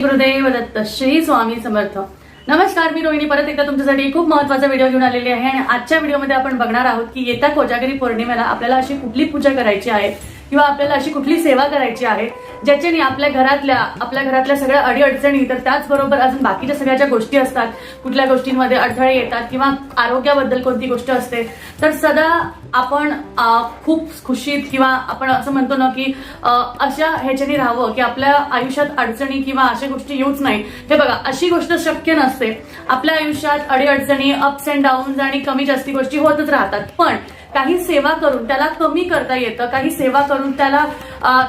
गुरुदेव दत्त श्री स्वामी समर्थ. नमस्कार मी रोहिणी. परत एकदा तुमच्यासाठी खूप महत्त्वाचा व्हिडिओ घेऊन आलेली आहे. आणि आजच्या व्हिडिओमध्ये आपण बघणार आहोत की येत्या कोजागिरी पौर्णिमेला आपल्याला अशी कुठली पूजा करायची आहे? किंवा आपल्याला अशी कुठली सेवा करायची आहे ज्याच्याने आपल्या घरातल्या आपल्या घरातल्या सगळ्या अडीअडचणी तर त्याचबरोबर अजून बाकीच्या सगळ्या ज्या गोष्टी असतात कुठल्या गोष्टींमध्ये अडथळे येतात किंवा आरोग्याबद्दल कोणती गोष्ट असते तर सदा आपण खूप खुशीत किंवा आपण असं म्हणतो ना की अशा ह्याच्याने राहावं की आपल्या आयुष्यात अडचणी किंवा अशा गोष्टी येऊच नाही हे बघा अशी गोष्ट शक्य नसते. आपल्या आयुष्यात अडीअडचणी अप्स अँड डाऊन्स आणि कमी जास्ती गोष्टी होतच राहतात. पण काही सेवा करून त्याला कमी करता येतं काही सेवा करून त्याला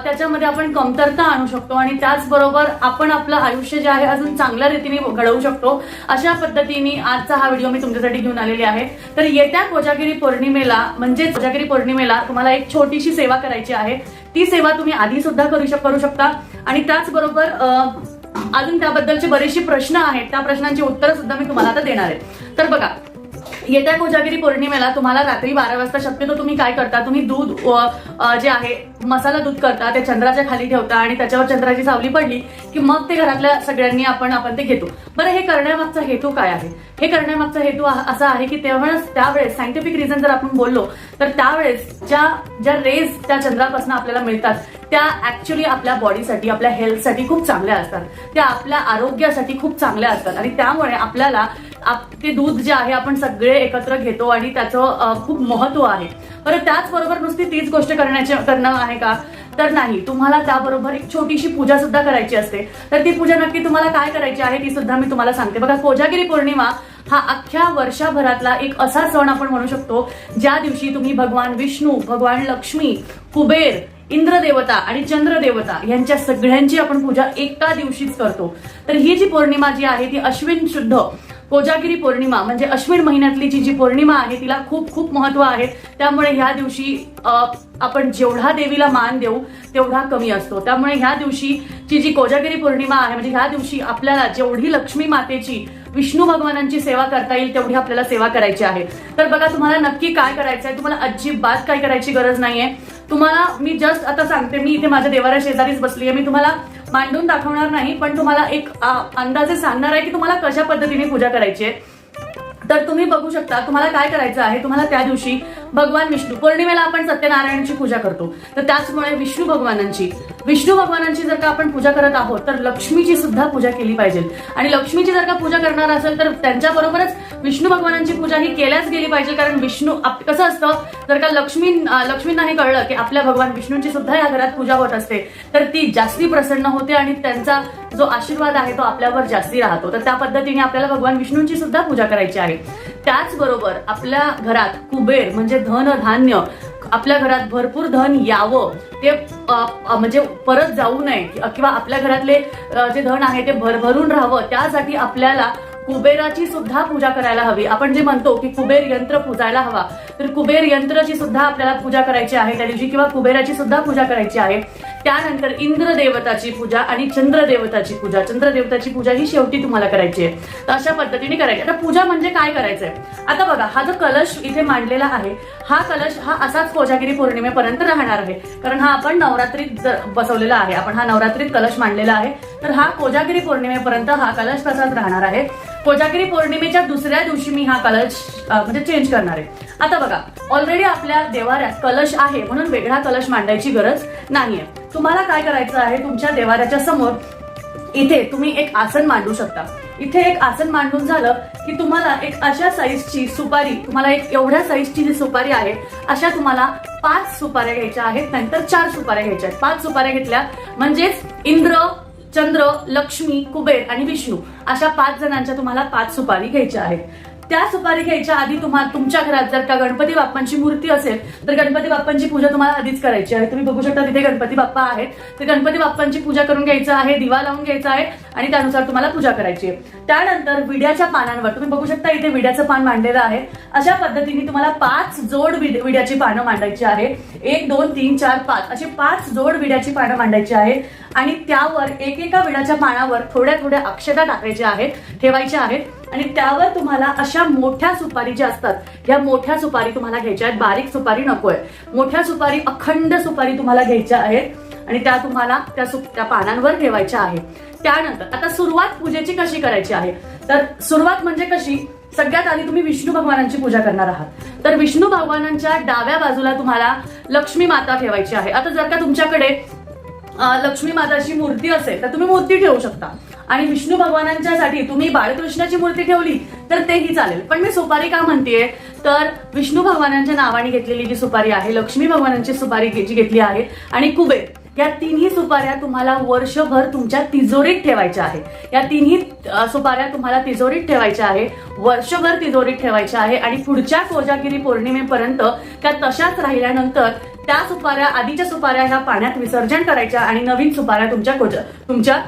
त्याच्यामध्ये आपण कमतरता आणू शकतो आणि त्याचबरोबर आपण आपलं आयुष्य जे आहे अजून चांगल्या रीतीने घडवू शकतो. अशा पद्धतीने आजचा हा व्हिडिओ मी तुमच्यासाठी घेऊन आलेली आहे. तर येत्या कोजागिरी पौर्णिमेला म्हणजे कोजागिरी पौर्णिमेला तुम्हाला एक छोटीशी सेवा करायची आहे. ती सेवा तुम्ही आधी सुद्धा करू शक- करू शकता. आणि त्याचबरोबर अजून त्याबद्दलचे बरेचसे प्रश्न आहेत. त्या प्रश्नांची उत्तरं सुद्धा मी तुम्हाला आता देणार आहे. तर बघा येत्या कोजागिरी पौर्णिमेला तुम्हाला रात्री बारा वाजता शक्यतो तुम्ही काय करता? तुम्ही दूध जे आहे मसाला दूध करता ते चंद्राच्या खाली ठेवता आणि त्याच्यावर चंद्राची सावली पडली की मग ते घरातल्या सगळ्यांनी आपण आपण ते घेतो. बरं हे करण्यामागचा हेतू काय आहे? हे करण्यामागचा हेतू असा आहे की तेव्हाच त्यावेळेस सायंटिफिक रिझन जर आपण बोललो तर त्यावेळेस ज्या ज्या रेज त्या चंद्रापासून आपल्याला मिळतात त्या ऍक्च्युली आपल्या बॉडीसाठी आपल्या हेल्थसाठी खूप चांगल्या असतात. त्या आपल्या आरोग्यासाठी खूप चांगल्या असतात. आणि त्यामुळे आपल्याला ते दूध जे आहे आपण सगळे एकत्र घेतो आणि त्याचं खूप महत्त्व आहे. बरं त्याचबरोबर नुसती तीच गोष्ट करण्याची करणं आहे का? तर नाही. तुम्हाला त्याबरोबर एक छोटीशी पूजा सुद्धा करायची असते. तर ती पूजा नक्की तुम्हाला काय करायची आहे ती सुद्धा मी तुम्हाला सांगते. बघा कोजागिरी पौर्णिमा हा अख्ख्या वर्षभरातला एक असा सण आपण म्हणू शकतो ज्या दिवशी तुम्ही भगवान विष्णू भगवान लक्ष्मी कुबेर इंद्रदेवता आणि चंद्रदेवता यांच्या सगळ्यांची आपण पूजा एका दिवशीच करतो. तर ही जी पौर्णिमा जी आहे ती अश्विन शुद्ध कोजागिरी पौर्णिमा म्हणजे अश्विन महिन्यातली जी जी पौर्णिमा आहे तिला खूप खूप महत्त्व आहे. त्यामुळे ह्या दिवशी आपण जेवढा देवीला मान देऊ तेवढा कमी असतो. त्यामुळे ह्या दिवशी ची जी कोजागिरी पौर्णिमा आहे म्हणजे ह्या दिवशी आपल्याला जेवढी लक्ष्मी मातेची विष्णू भगवानांची सेवा करता येईल तेवढी आपल्याला सेवा करायची आहे. तर बघा तुम्हाला नक्की काय करायचं आहे तुम्हाला अजिबात काय करायची गरज नाहीये. तुम्हाला मी जस्ट आता सांगते मी इथे माझ्या देवाऱ्या शेजारीच बसली आहे मी तुम्हाला मांडून दाखवणार नाही पण तुम्हाला एक अंदाजे सांगणार आहे की तुम्हाला कशा पद्धतीने पूजा करायची आहे. तर तुम्ही बघू शकता तुम्हाला काय करायचं आहे तुम्हाला त्या दिवशी भगवान विष्णू. पौर्णिमेला आपण सत्यनारायणची पूजा करतो. तर त्याचमुळे विष्णू भगवानांची. विष्णू भगवानांची जर का आपण पूजा करत आहोत तर लक्ष्मीची सुद्धा पूजा केली पाहिजे. आणि लक्ष्मीची जर का पूजा करणार असेल तर त्यांच्याबरोबरच विष्णू भगवानांची पूजा ही केल्याच गेली पाहिजे. कारण विष्णू कसं असतं जर का लक्ष्मी लक्ष्मींना हे कळलं की आपल्या भगवान विष्णूंची सुद्धा या घरात पूजा होत असते तर ती जास्ती प्रसन्न होते आणि त्यांचा जो आशीर्वाद आहे तो आपल्यावर जास्ती राहतो. तर त्या पद्धतीने आपल्याला भगवान विष्णूंची सुद्धा पूजा करायची आहे. त्याचबरोबर आपल्या घरात कुबेर म्हणजे धन धान्य आपल्या घरात भरपूर धन यावं ते म्हणजे परत जाऊ नये किंवा आपल्या घरातले जे धन आहे ते भरभरून राहावं त्यासाठी आपल्याला कुबेराची सुद्धा पूजा करायला हवी. आपण जे म्हणतो की कुबेर यंत्र पूजायला हवा तर कुबेर यंत्राची सुद्धा आपल्याला पूजा करायची आहे त्या दिवशी किंवा कुबेराची सुद्धा पूजा करायची आहे. त्यानंतर इंद्रदेवताची पूजा आणि चंद्रदेवताची पूजा. चंद्रदेवताची पूजा ही शेवटी तुम्हाला करायची आहे. तर अशा पद्धतीने करायची. आता पूजा म्हणजे काय करायचंय? आता बघा हा जो कलश इथे मांडलेला आहे हा कलश हा असाच कोजागिरी पौर्णिमेपर्यंत राहणार आहे. कारण हा आपण नवरात्रीत बसवलेला आहे आपण हा नवरात्रीत कलश मांडलेला आहे तर हा कोजागिरी पौर्णिमेपर्यंत हा कलश तसाच राहणार आहे. कोजागिरी पौर्णिमेच्या दुसऱ्या दिवशी मी हा कलश म्हणजे चेंज करणार आहे. आता बघा ऑलरेडी आपल्या देवाऱ्यात कलश आहे म्हणून वेगळा कलश मांडायची गरज नाहीये. तुम्हाला काय करायचं आहे? तुमच्या देवाऱ्याच्या समोर इथे तुम्ही एक आसन मांडू शकता. इथे एक आसन मांडून झालं की तुम्हाला एक अशा साईजची सुपारी तुम्हाला एक एवढ्या साईजची जी सुपारी आहे अशा तुम्हाला पाच सुपाऱ्या घ्यायच्या आहेत नंतर चार सुपाऱ्या घ्यायच्या आहेत. पाच सुपाऱ्या घेतल्या म्हणजेच इंद्र चंद्र लक्ष्मी कुबेर आणि विष्णू अशा पाच जणांच्या तुम्हाला पाच सुपारी घ्यायच्या आहेत. त्या सुपारी घ्यायच्या आधी तुम्हाला तुमच्या घरात जर का गणपती बाप्पांची मूर्ती असेल तर गणपती बाप्पांची पूजा तुम्हाला आधीच करायची आहे. तुम्ही बघू शकता तिथे गणपती बाप्पा आहेत. तर गणपती बाप्पांची पूजा करून घ्यायचं आहे दिवा लावून घ्यायचा आहे आणि त्यानुसार तुम्हाला पूजा करायची आहे. त्यानंतर विड्याच्या पानांवर तुम्ही बघू शकता इथे विड्याचं पान मांडलेलं आहे. अशा पद्धतीने तुम्हाला पाच जोड विड- विड्याची पानं मांडायची आहे. एक दोन तीन चार पाच. अशी पाच जोड विड्याची पानं मांडायची आहे. आणि त्यावर एकेका विडाच्या पानावर थोड्या थोड्या अक्षता टाकायच्या आहेत ठेवायच्या आहेत. आणि त्यावर तुम्हाला अशा मोठ्या सुपारी ज्या असतात या मोठ्या सुपारी तुम्हाला घ्यायच्या आहेत. बारीक सुपारी नकोय. मोठ्या सुपारी अखंड सुपारी तुम्हाला घ्यायच्या आहेत. आणि त्या तुम्हाला त्या सु त्या पानांवर ठेवायच्या आहेत. त्यानंतर आता सुरुवात पूजेची कशी करायची आहे? तर सुरुवात म्हणजे कशी? सगळ्यात आधी तुम्ही विष्णू भगवानांची पूजा करणार आहात. तर विष्णू भगवानांच्या डाव्या बाजूला तुम्हाला लक्ष्मी माता ठेवायची आहे. आता जर का तुमच्याकडे लक्ष्मी माताची मूर्ती असेल तर तुम्ही मूर्ती ठेवू शकता. आणि विष्णू भगवानांच्यासाठी तुम्ही बाळकृष्णाची मूर्ती ठेवली तर तेही चालेल. पण मी सुपारी का म्हणतेय? तर विष्णू भगवानांच्या नावाने घेतलेली जी सुपारी आहे लक्ष्मी भगवानांची सुपारी जी घेतली आहे आणि कुबेर या तिन्ही सुपाऱ्या तुम्हाला वर्षभर तुमच्या तिजोरीत ठेवायच्या आहे. या तिन्ही सुपाऱ्या तुम्हाला तिजोरीत ठेवायच्या आहे वर्षभर तिजोरीत ठेवायच्या आहे आणि पुढच्या कोजागिरी पौर्णिमेपर्यंत त्या तशाच राहिल्यानंतर त्या सुपाऱ्या आधीच्या सुपाऱ्या ह्या पाण्यात विसर्जन करायच्या आणि नवीन सुपाऱ्या तुमच्या कोज तुमच्या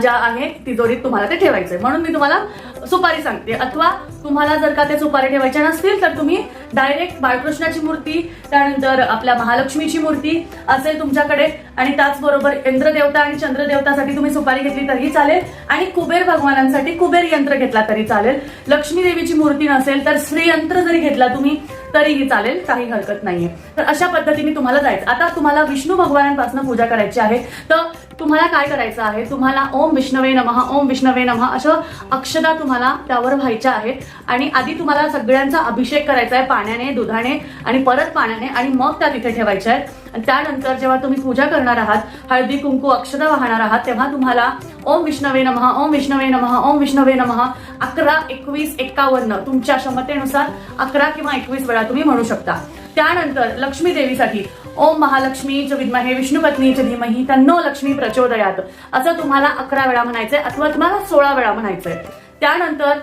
ज्या आहेत तिजोरीत तुम्हाला ते ठेवायचंय. म्हणून मी तुम्हाला सुपारी सांगते. अथवा तुम्हाला जर का ते सुपारी ठेवायच्या नसतील तर तुम्ही डायरेक्ट बाळकृष्णाची मूर्ती त्यानंतर आपल्या महालक्ष्मीची मूर्ती असेल तुमच्याकडे. आणि त्याचबरोबर इंद्रदेवता आणि चंद्रदेवतासाठी तुम्ही सुपारी घेतली तरीही चालेल. आणि कुबेर भगवानांसाठी कुबेर यंत्र घेतला तरी चालेल. लक्ष्मी देवीची मूर्ती नसेल तर श्रीयंत्र जरी घेतला तुम्ही तरीही चालेल काही हरकत नाहीये. तर अशा पद्धतीने तुम्हाला जायचं. आता तुम्हाला विष्णू भगवानांपासून पूजा करायची आहे. तर तुम्हाला काय करायचं आहे? तुम्हाला ओम विष्णवे नमहा ओम विष्णवे नमहा असं अक्षदा तुम्हाला त्यावर व्हायच्या आहेत. आणि आधी तुम्हाला सगळ्यांचा अभिषेक करायचा आहे पाण्याने दुधाने आणि परत पाण्याने आणि मग त्या तिथे ठेवायच्या आहेत. आणि त्यानंतर जेव्हा तुम्ही पूजा करणार आहात हळदी कुंकू अक्षदा वाहणार आहात तेव्हा तुम्हाला ओम विष्णवे नमहा ओम विष्णवे नमः ओम विष्णवे नमः अकरा एकवीस एक्कावन्न तुमच्या क्षमतेनुसार अकरा किंवा एकवीस वेळा तुम्ही म्हणू शकता. त्यानंतर लक्ष्मी देवीसाठी ओम महालक्ष्मी च विद्महे विष्णुपत्नी च धीमही तन्नो लक्ष्मी प्रचोदयात. असं तुम्हाला अकरा वेळा म्हणायचंय अथवा तुम्हाला सोळा वेळा म्हणायचंय. त्यानंतर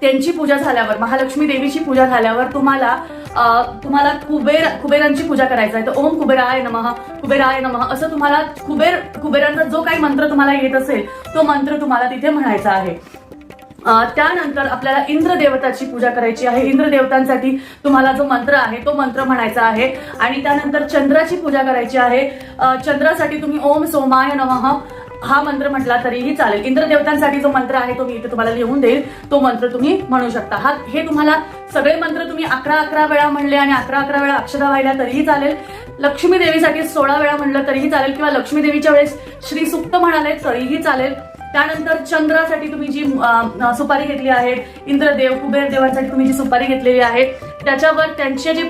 त्यांची पूजा झाल्यावर महालक्ष्मी देवीची पूजा झाल्यावर तुम्हाला तुम्हाला कुबेर कुबेरांची पूजा करायचं आहे. तर ओम कुबेराय नमः कुबेराय नमः. असं तुम्हाला कुबेर कुबेरांचा जो काही मंत्र तुम्हाला येत असेल तो मंत्र तुम्हाला तिथे म्हणायचा आहे. त्यानंतर आपल्याला इंद्र देवताची पूजा करायची आहे. इंद्र देवतांसाठी तुम्हाला जो मंत्र आहे तो मंत्र म्हणायचा आहे. आणि त्यानंतर चंद्राची पूजा करायची आहे. चंद्रासाठी तुम्ही ओम सोमाय नमः. हा मंत्र म्हटला तरीही चालेल. इंद्र देवतांसाठी जो मंत्र आहे तो मी इथे तुम्हाला लिहून देईल. तो मंत्र तुम्ही म्हणू शकता. हा हे तुम्हाला सगळे मंत्र तुम्ही अकरा अकरा वेळा म्हणले आणि अकरा अकरा वेळा अक्षरा व्हायला तरीही चालेल. लक्ष्मी देवीसाठी सोळा वेळा म्हणलं तरीही चालेल किंवा लक्ष्मी देवीच्या वेळेस श्री सुक्त म्हणाले तरीही चालेल. त्यानंतर चंद्रासाठी तुम्ही जी सुपारी घेतली आहे इंद्रदेव कुबेर देवांसाठी तुम्ही जी सुपारी घेतलेली आहे त्याच्यावर त्यांचे जे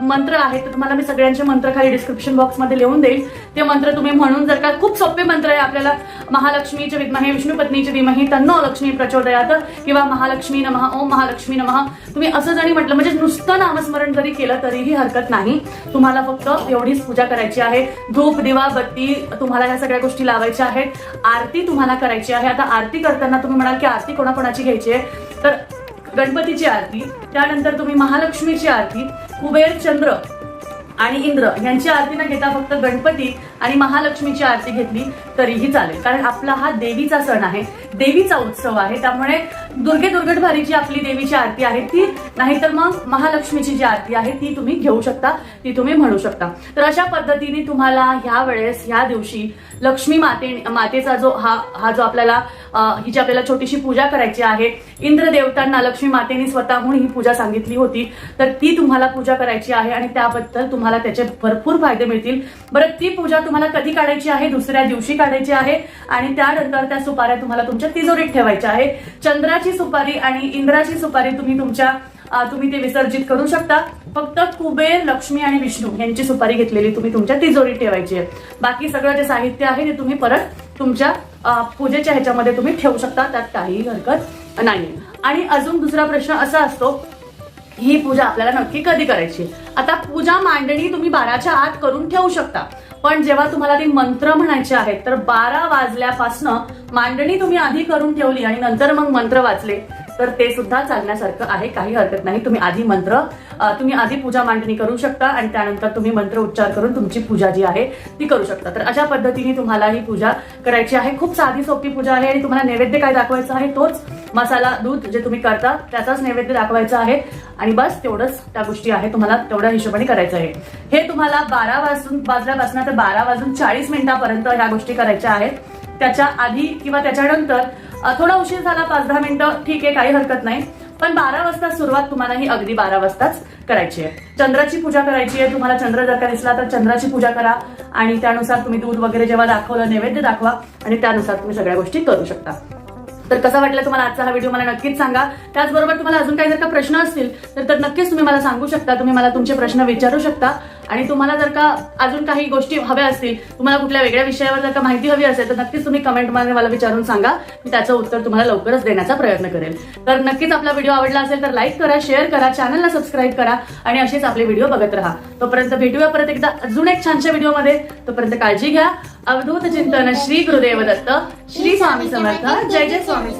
मंत्र आहेत ते तुम्हाला मी सगळ्यांचे मंत्र खाली डिस्क्रिप्शन बॉक्समध्ये लिहून देईल. ते मंत्र तुम्ही म्हणून जर का खूप सोपे मंत्र आहे आपल्याला. महालक्ष्मीचे विद्महे विष्णुपत्नीचे धीमही तन्नो लक्ष्मी प्रचोदयात किंवा महालक्ष्मी नमहा ओम महालक्ष्मी नमहा तुम्ही असं जरी म्हटलं म्हणजे नुसतं नामस्मरण जरी केलं तरीही हरकत नाही. तुम्हाला फक्त एवढीच पूजा करायची आहे. धूप दिवा बत्ती तुम्हाला ह्या सगळ्या गोष्टी लावायच्या आहेत. आरती तुम्हाला करायची आहे. आता आरती करताना तुम्ही म्हणाल की आरती कोणाकोणाची घ्यायची आहे? तर गणपतीची आरती त्यानंतर तुम्ही महालक्ष्मीची आरती कुबेर चंद्र आणि इंद्र यांची आरती न घेता फक्त गणपती आणि महालक्ष्मीची आरती घेतली तरीही चालेल. कारण आपला हा देवीचा सण आहे. देवीचा उत्सव आहे. त्यामुळे दुर्गे दुर्गट जी आपली देवीची आरती आहे ती. नाहीतर मग महालक्ष्मीची जी आरती आहे ती तुम्ही घेऊ शकता. ती तुम्ही म्हणू शकता. तर अशा पद्धतीने तुम्हाला ह्या वेळेस ह्या दिवशी लक्ष्मी माते मातेचा जो हा हा जो आपल्याला हिची जी आपल्याला छोटीशी पूजा करायची आहे इंद्र देवतांना लक्ष्मी मातेने स्वतःहून ही पूजा सांगितली होती. तर ती तुम्हाला पूजा करायची आहे आणि त्याबद्दल तुम्हाला त्याचे भरपूर फायदे मिळतील. बरं ती पूजा तुम्हाला कधी काढायची आहे? दुसऱ्या दिवशी काढायची आहे? आणि त्यानंतर त्या सुपाऱ्या तुम्हाला तुमच्या तिजोरीत ठेवायच्या आहे. चंद्राची सुपारी आणि इंद्राची सुपारी तुम्ही तुमच्या तुम्ही ते विसर्जित करू शकता. फक्त कुबेर लक्ष्मी आणि विष्णू यांची सुपारी घेतलेली तुम्ही तुमच्या तिजोरीत ठेवायची आहे. बाकी सगळं जे साहित्य आहे ते तुम्ही परत तुमच्या पूजेच्या ह्याच्यामध्ये तुम्ही ठेवू शकता. त्यात काहीही हरकत नाही. आणि अजून दुसरा प्रश्न असा असतो ही पूजा आपल्याला नक्की कधी करायची? आता पूजा मांडणी तुम्ही बाराच्या आत करून ठेवू शकता. पण जेव्हा तुम्हाला ती मंत्र म्हणायचे आहेत तर बारा वाजल्यापासनं मांडणी तुम्ही आधी करून ठेवली आणि नंतर मग मंत्र वाचले. तर ते सुद्धा चालण्यासारखं आहे. काही हरकत नाही. तुम्ही आधी मंत्र तुम्ही आधी पूजा मांडणी करू शकता आणि त्यानंतर तुम्ही मंत्र उच्चार करून तुमची पूजा जी आहे ती करू शकता. तर अशा पद्धतीने तुम्हाला ही पूजा करायची आहे. खूप साधी सोपी पूजा आहे आणि तुम्हाला नैवेद्य काय दाखवायचं आहे तोच मसाला दूध जे तुम्ही करता त्याचाच नैवेद्य दाखवायचा आहे. आणि बस तेवढंच त्या गोष्टी आहे. तुम्हाला तेवढ्या हिशोबाने करायचं आहे. हे तुम्हाला बारा वाजून वाजल्यापासून तर बारा वाजून चाळीस मिनिटापर्यंत ह्या गोष्टी करायच्या आहेत. त्याच्या आधी किंवा त्याच्यानंतर थोडा उशीर झाला पाच दहा मिनिटं ठीक आहे काही हरकत नाही. पण बारा वाजता सुरुवात तुम्हाला ही अगदी बारा वाजताच करायची आहे. चंद्राची पूजा करायची आहे. तुम्हाला चंद्र जर का दिसला तर चंद्राची पूजा करा आणि त्यानुसार तुम्ही दूध वगैरे जेव्हा दाखवलं नैवेद्य दाखवा आणि त्यानुसार तुम्ही सगळ्या गोष्टी करू शकता. तर कसा वाटला तुम्हाला आजचा हा व्हिडिओ? मला नक्कीच सांगा. त्याचबरोबर तुम्हाला अजून काही जर का प्रश्न असतील तर नक्कीच तुम्ही मला सांगू शकता. तुम्ही मला तुमचे प्रश्न विचारू शकता. आणि तुम्हाला जर का अजून काही गोष्टी हव्या असतील तुम्हाला कुठल्या वेगळ्या विषयावर जर का माहिती हवी असेल तर नक्कीच तुम्ही कमेंटमध्ये मला विचारून सांगा. मी त्याचं उत्तर तुम्हाला लवकरच देण्याचा प्रयत्न करेल तर नक्कीच आपला व्हिडिओ आवडला असेल तर लाईक करा शेअर करा चॅनलला सबस्क्राईब करा आणि असेच आपले व्हिडिओ बघत राहा. तोपर्यंत भेटूया परत एकदा अजून एक छानशा व्हिडिओमध्ये तोपर्यंत काळजी घ्या. अवधूत चिंतन श्री गुरुदेव दत्त. श्री स्वामी समर्थ. जय जय स्वामी